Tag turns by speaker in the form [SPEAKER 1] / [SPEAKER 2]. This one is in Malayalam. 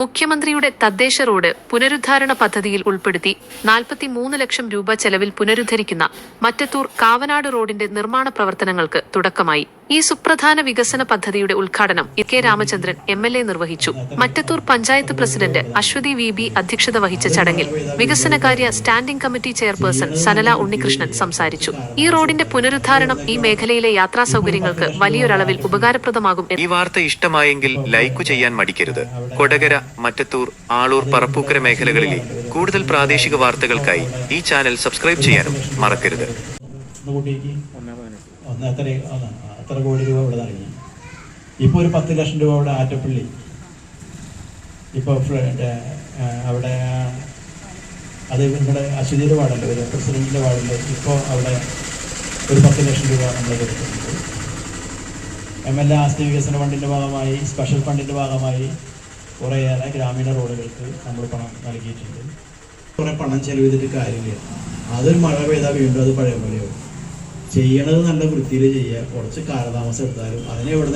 [SPEAKER 1] മുഖ്യമന്ത്രിയുടെ തദ്ദേശ റോഡ് പുനരുദ്ധാരണ പദ്ധതിയിൽ ഉൾപ്പെടുത്തി നാൽപ്പത്തിമൂന്ന് ലക്ഷം രൂപ ചെലവിൽ പുനരുദ്ധരിക്കുന്ന മറ്റത്തൂർ കാവനാട് റോഡിന്റെ നിർമ്മാണ പ്രവർത്തനങ്ങൾക്ക് തുടക്കമായി. ഈ സുപ്രധാന വികസന പദ്ധതിയുടെ ഉദ്ഘാടനം K Ramachandran M L A നിർവഹിച്ചു. Mattathur panchayat president Aswathy V B അധ്യക്ഷത വഹിച്ച ചടങ്ങിൽ വികസനകാര്യ standing committee chairperson Sanala Unnikrishnan സംസാരിച്ചു. ഈ റോഡിന്റെ പുനരുദ്ധാരണം ഈ മേഖലയിലെ യാത്രാ സൗകര്യങ്ങൾക്ക് വലിയൊരളവിൽ ഉപകാരപ്രദമാകും
[SPEAKER 2] ഈ വാർത്ത ഇഷ്ടമായെങ്കിൽ ലൈക്ക് ചെയ്യാൻ മടിക്കരുത്. കൊടകര മറ്റത്തൂർ ആളൂർ പറപ്പൂക്കര മേഖലകളിലെ കൂടുതൽ പ്രാദേശിക വാർത്തകൾക്കായി ഈ ചാനൽ സബ്സ്ക്രൈബ് ചെയ്യാനും മറക്കരുത്.
[SPEAKER 3] ഇപ്പൊ ഇപ്പോൾ ഒരു പത്ത് ലക്ഷം രൂപ അവിടെ ആറ്റപ്പള്ളി. ഇപ്പോൾ അവിടെ അത് നിങ്ങളുടെ അശ്വതിയുടെ വാർഡല്ലേ ഒരു പ്രസിഡന്റിന്റെ വാർഡിൽ ഇപ്പോൾ അവിടെ ഒരു പത്ത് ലക്ഷം രൂപ നമ്മൾ കൊടുക്കുന്നുണ്ട് എം എൽ എ ആസ്തി വികസന ഫണ്ടിന്റെ ഭാഗമായി സ്പെഷ്യൽ ഫണ്ടിന്റെ ഭാഗമായി കുറേയേറെ ഗ്രാമീണ റോഡുകൾക്ക് നമ്മൾ പണം നൽകിയിട്ടുണ്ട്. കുറേ പണം ചെലവ് ചെയ്തിട്ട് കാര്യമില്ല. അതൊരു മഴ പെയ്താൽ വീണ്ടും അത് പഴയ പോലെയാവും ചെയ്യണത് നല്ല വൃത്തിയിൽ ചെയ്യുക. കുറച്ച് കാലതാമസം എടുത്താലും അതിനെ എവിടെ